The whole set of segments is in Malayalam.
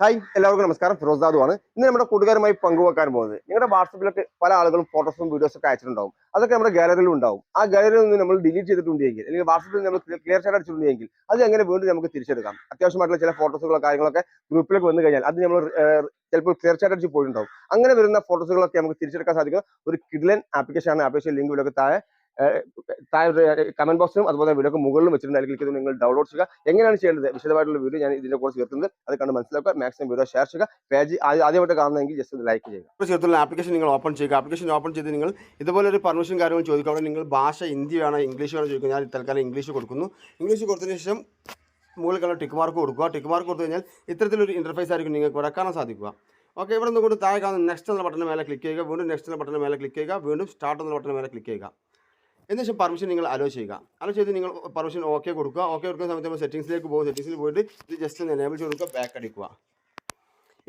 ഹായ് എല്ലാവർക്കും നമസ്കാരം. ഫിറോസാദു ആണ്. ഇന്ന് നമ്മുടെ കൂട്ടുകാരുമായി പങ്കുവെക്കാൻ പോകുന്നത്. നിങ്ങളുടെ വാട്സപ്പിലൊക്കെ പല ആളുകളും ഫോട്ടോസും വീഡിയോസും ഒക്കെ അയച്ചിട്ടുണ്ടാവും. അതൊക്കെ നമ്മുടെ ഗാലറിയിൽ ഉണ്ടാവും. ആ ഗാലറിയിൽ നിന്ന് നമ്മൾ ഡിലീറ്റ് ചെയ്തിട്ടുണ്ടെങ്കിൽ അല്ലെങ്കിൽ വാട്സപ്പിൽ നമ്മൾ ക്ലിയർ ഷാറ്റ് അടിച്ചിട്ടുണ്ടെങ്കിൽ അത് എങ്ങനെ വീണ്ടും നമുക്ക് തിരിച്ചെടുക്കാം? അത്യാവശ്യമായിട്ടുള്ള ചില ഫോട്ടോസുകളോ കാര്യങ്ങളൊക്കെ ഗ്രൂപ്പിലേക്ക് വന്നു കഴിഞ്ഞാൽ അത് നമ്മൾ ചിലപ്പോൾ ക്ലിയർ ചാറ്റ് അടിച്ച് പോയിട്ടുണ്ടാവും. അങ്ങനെ വരുന്ന ഫോട്ടോസുകളൊക്കെ നമുക്ക് തിരിച്ചെടുക്കാൻ സാധിക്കും. ഒരു കിഡ്ലൻ ആപ്ലിക്കേഷൻ ആണ്. ആപ്ലിക്കേഷൻ ലിങ്ക് ഇവിടെ താഴെ കമന്റ് ബോക്സിലും അതുപോലെ വീഡിയോക്ക് മുകളിലും വെച്ചിട്ടുണ്ട്. ക്ലിക്ക് ചെയ്ത് നിങ്ങൾ ഡൗൺലോഡ് ചെയ്യുക. എങ്ങനെയാണ് ചെയ്യേണ്ടത്? വിശദമായിട്ടുള്ള വീഡിയോ ഞാൻ ഇതിന്റെ കൂടെ ചേർത്തുന്നത് അത് കണ്ട് മനസ്സിലാക്കുക. മാക്സിമം വീഡിയോ ഷെയർ ചെയ്യുക. പേജ് ആദ്യമായിട്ട് കാണുന്നതെങ്കിൽ ജസ്റ്റ് ഒന്ന് ലൈക്ക് ചെയ്യുക. ചേർത്തുള്ള ആപ്ലിക്കേഷൻ നിങ്ങൾ ഓപ്പൺ ചെയ്യുക. ആപ്ലിക്കേഷൻ ഓപ്പൺ ചെയ്ത് നിങ്ങൾ ഇതുപോലെ ഒരു പെർമിഷൻ കാര്യങ്ങൾ ചോദിക്കുക. അവിടെ നിങ്ങൾ ഭാഷ ഹിന്ദി വേണോ ഇംഗ്ലീഷ് വേണോ ചോദിക്കുക. ഞാൻ തൽക്കാലം ഇംഗ്ലീഷ് കൊടുക്കുന്നു. ഇംഗ്ലീഷ് കൊടുത്തതിന് ശേഷം മുകളിൽ കണ്ട ടിക്ക് മാർക്ക് കൊടുക്കുക. ടിക്ക് മാർക്ക് കൊടുത്തു കഴിഞ്ഞാൽ ഇത്തരത്തിലൊരു ഇന്റർഫേസ് ആയിരിക്കും നിങ്ങൾക്ക് ഇവിടെ കാണാൻ സാധിക്കുക. ഓക്കെ ഇവിടെ നിന്ന് കൊണ്ട് താഴെ കാണുന്ന നെക്സ്റ്റ് എന്ന ബട്ടൺ മേലെ ക്ലിക്ക് ചെയ്യുക. വീണ്ടും നെക്സ്റ്റ് എന്ന ബട്ടൺ മേലെ ക്ലിക്ക് ചെയ്യുക. വീണ്ടും സ്റ്റാർട്ട് എന്ന ബട്ടൺ മേലെ ക്ലിക്ക് ചെയ്യുക. എന്നിട്ട് പെർമിഷൻ നിങ്ങൾ അലോ ചെയ്യുക. അലോ ചെയ്ത് നിങ്ങൾ പെർമിഷൻ ഓക്കെ കൊടുക്കുക. ഓക്കെ കൊടുക്കുന്ന സമയത്ത് നമ്മൾ സെറ്റിംഗ്സിലേക്ക് പോകും. സെറ്റിംഗ്സിൽ പോയിട്ട് ഇത് ജസ്റ്റ് ഒന്ന് എനേബിൾ ചെയ്ത് കൊടുക്കുക ബാക്ക് അടിക്കുക.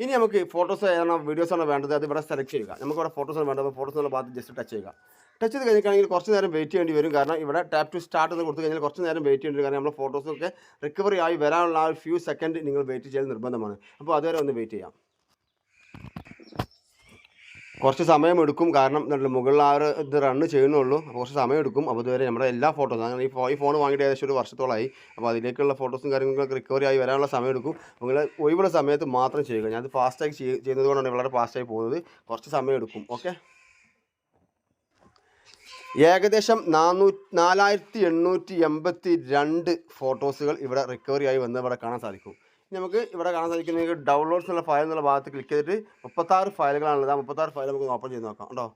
ഇനി നമുക്ക് ഫോട്ടോസ് ഏതാണോ വീഡിയോസ് ആണോ വേണ്ടത് അത് ഇവിടെ സെലക്ട് ചെയ്യുക. നമുക്ക് ഇവിടെ ഫോട്ടോസ് ആണ് വേണ്ടത്. അപ്പോൾ ഫോട്ടോസ് എന്നുള്ള ഭാഗത്ത് ജസ്റ്റ് ടച്ച് ചെയ്യുക. ടച്ച് ചെയ്ത് കഴിഞ്ഞിട്ടാണെങ്കിൽ കുറച്ച് നേരം വെയിറ്റ് ചെയ്യേണ്ടി വരും. കാരണം ഇവിടെ ടാപ്പ് ടു സ്റ്റാർട്ട് എന്ന് കൊടുത്തു കഴിഞ്ഞാൽ കുറച്ച് നേരം വെയിറ്റ് ചെയ്യേണ്ടി കാരണം നമ്മുടെ ഫോട്ടോസൊക്കെ റിക്കവറി ആയി വരാനുള്ള ആ ഫ്യൂ സെക്കൻഡ് നിങ്ങൾ വെയിറ്റ് ചെയ്യൽ നിർബന്ധമാണ്. അപ്പോൾ അതുവരെ ഒന്ന് വെയിറ്റ് ചെയ്യാം. കുറച്ച് സമയം എടുക്കും കാരണം എന്താണ് മുകളിൽ ആ ഒരു ഇത് റണ്ണ് ചെയ്യുന്നുള്ളൂ. അപ്പോൾ കുറച്ച് സമയം എടുക്കും അപ്പോൾ ഇതുവരെ നമ്മുടെ എല്ലാ ഫോട്ടോസും അങ്ങനെ ഈ ഈ ഫോൺ വാങ്ങിയിട്ട് ഏകദേശം ഒരു വർഷത്തോളമായി അപ്പോൾ അതിലേക്കുള്ള ഫോട്ടോസും കാര്യങ്ങളൊക്കെ റിക്കവറി ആയി വരാനുള്ള സമയം എടുക്കും നിങ്ങൾ ഒഴിവുള്ള സമയത്ത് മാത്രം ചെയ്യുക. ഞാനത് ഫാസ്റ്റായി ചെയ്യുന്നത് കൊണ്ടാണ് വളരെ ഫാസ്റ്റായി പോകുന്നത്. കുറച്ച് സമയം എടുക്കും ഓക്കെ ഏകദേശം നാനൂ നാലായിരത്തി എണ്ണൂറ്റി എൺപത്തി രണ്ട് ഫോട്ടോസുകൾ ഇവിടെ റിക്കവറി ആയി വന്ന് ഇവിടെ കാണാൻ സാധിക്കും. നമുക്ക് ഇവിടെ കാണാൻ സാധിക്കുന്ന ഡൗൺലോഡ്സ് എന്നുള്ള ഫയൽ എന്നുള്ള ഭാഗത്ത് ക്ലിക്ക് ചെയ്തിട്ട് മുപ്പത്താറ് ഫയലുകളാണുള്ളത്. ആ മുപ്പത്താറ് ഫയൽ നമുക്ക് ഓപ്പൺ ചെയ്ത് നോക്കാം കേട്ടോ.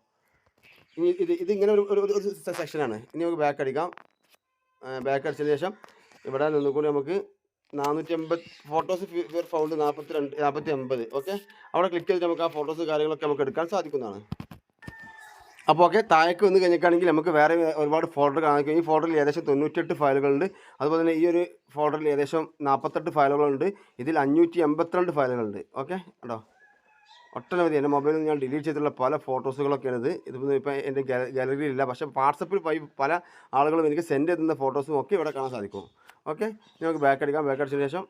ഇനി ഇത് ഇത് ഇങ്ങനെ ഒരു ഒരു- ഒരു സെക്ഷനാണ് ഇനി നമുക്ക് ബാക്ക് അടിക്കാം. ബാക്ക് അടിച്ചതിന് ശേഷം ഇവിടെ നിന്നുകൂടി നമുക്ക് നാനൂറ്റി എൺപത് ഫോട്ടോസ് ഫൗണ്ട് നാൽപ്പത്തി രണ്ട് നാൽപ്പത്തി എൺപത് ഓക്കെ അവിടെ ക്ലിക്ക് ചെയ്തിട്ട് നമുക്ക് ആ ഫോട്ടോസ് കാര്യങ്ങളൊക്കെ നമുക്ക് എടുക്കാൻ സാധിക്കുന്നതാണ്. അപ്പോൾ ഓക്കെ താഴേക്ക് വന്ന് കഴിഞ്ഞിട്ടാണെങ്കിൽ നമുക്ക് വേറെ ഒരുപാട് ഫോൾഡർ കാണിക്കും ഈ ഫോൾഡറിൽ ഏകദേശം തൊണ്ണൂറ്റെട്ട് ഫയലുകളുണ്ട്. അതുപോലെ തന്നെ ഈ ഒരു ഫോൾഡറിൽ ഏകദേശം നാൽപ്പത്തെട്ട് ഫയലുകളുണ്ട്. ഇതിൽ അഞ്ഞൂറ്റി എൺപത്തിരണ്ട് ഫയലുകളുണ്ട്. ഓക്കെ കേട്ടോ ഒട്ടനവധി. എന്റെ മൊബൈലിൽ ഞാൻ ഡിലീറ്റ് ചെയ്തിട്ടുള്ള പല ഫോട്ടോസുകളൊക്കെയാണ് ഇത് ഇതിപ്പോൾ ഇപ്പോൾ എന്റെ ഗാലറിയിൽ ഇല്ല പക്ഷേ വാട്സപ്പിൽ പല ആളുകളും എനിക്ക് സെൻഡ് ചെയ്തുന്ന ഫോട്ടോസും ഒക്കെ ഇവിടെ കാണാൻ സാധിക്കും. ഓക്കെ നമുക്ക് ബാക്ക് അടിക്കാം. ബാക്ക് അടിച്ചതിന് ശേഷം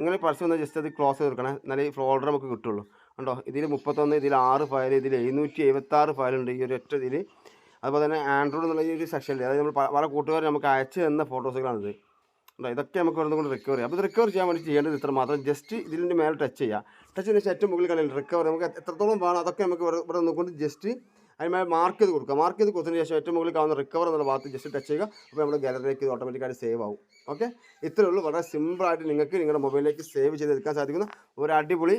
നിങ്ങൾ പർസ്യം ഒന്ന് ജസ്റ്റ് അത് ക്ലോസ് ചെയ്ത് കൊടുക്കണേ. എന്നാലേ ഈ ഫോൾഡർ നമുക്ക് കിട്ടുള്ളൂ. കണ്ടോ? ഇതിൽ മുപ്പത്തൊന്ന് ഇതിൽ ആറ് ഫയൽ ഇതിൽ എഴുന്നൂറ്റി എഴുപത്താറ് ഫയലുണ്ട് ഈ ഒരു ഒറ്റ ഇതിൽ അതുപോലെ തന്നെ ആൻഡ്രോയിഡ് എന്നുള്ള ഈ ഒരു സെക്ഷനിൽ അതായത് നമ്മൾ പല കൂട്ടുകാർ നമുക്ക് അയച്ചു തന്ന ഫോട്ടോസുകളാണിത് ഉണ്ടോ ഇതൊക്കെ നമുക്ക് ഒരു കൊണ്ട് റിക്കവർ ചെയ്യാം. അപ്പോൾ റിക്കവർ ചെയ്യാൻ വേണ്ടി ചെയ്യേണ്ടത് ഇത്ര മാത്രം ജസ്റ്റ് ഇതിന്റെ മേലെ ടച്ച് ചെയ്യുക ടച്ച് ചെയ്യുന്ന ഏറ്റവും മുകളിൽ കളിയിൽ റിക്കവർ നമുക്ക് എത്രത്തോളം വേണം അതൊക്കെ നമുക്ക് ഇവിടെ നിന്നുകൊണ്ട് ജസ്റ്റ് അതിന്മേൽ മാർക്ക് ചെയ്ത് കൊടുക്കുക മാർക്ക് ചെയ്ത് കൊടുത്തതിന് ശേഷം ഏറ്റവും മുകളിൽ കാണുന്ന റിക്കവർ എന്നുള്ള ഭാഗത്ത് ജസ്റ്റ് ടച്ച് ചെയ്യുക. അപ്പോൾ നമ്മുടെ ഗാലറിയിലേക്ക് ഇത് ഓട്ടോമാറ്റിക്കായിട്ട് സേവ് ആവും. ഓക്കെ ഇത്രയേ ഉള്ളൂ. വളരെ സിമ്പിളായിട്ട് നിങ്ങൾക്ക് നിങ്ങളുടെ മൊബൈലിലേക്ക് സേവ് ചെയ്തെടുക്കാൻ സാധിക്കുന്ന ഒരു അടിപൊളി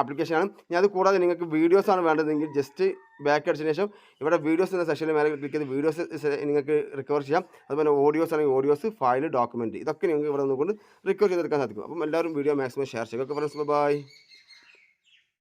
ആപ്ലിക്കേഷനാണ് ഞാൻ അത് കൂടാതെ നിങ്ങൾക്ക് വീഡിയോസാണ് വേണ്ടതെങ്കിൽ ജസ്റ്റ് ബാക്ക് അടിച്ചതിന് ശേഷം ഇവിടെ വീഡിയോസ് എന്ന സെക്ഷനിൽ മേലെ ക്ലിക്ക് ചെയ്ത് വീഡിയോസ് നിങ്ങൾക്ക് റിക്കവർ ചെയ്യാം. അതുപോലെ ഓഡിയോസ് ആണെങ്കിൽ ഓഡിയോസ് ഫയൽ ഡോക്യുമെന്റ് ഇതൊക്കെ നിങ്ങൾക്ക് ഇവിടെ നിന്നുകൊണ്ട് റിക്കവർ ചെയ്തെടുക്കാൻ സാധിക്കും. അപ്പം എല്ലാവരും വീഡിയോ മാക്സിമം ഷെയർ ചെയ്യുക. Okay friends bye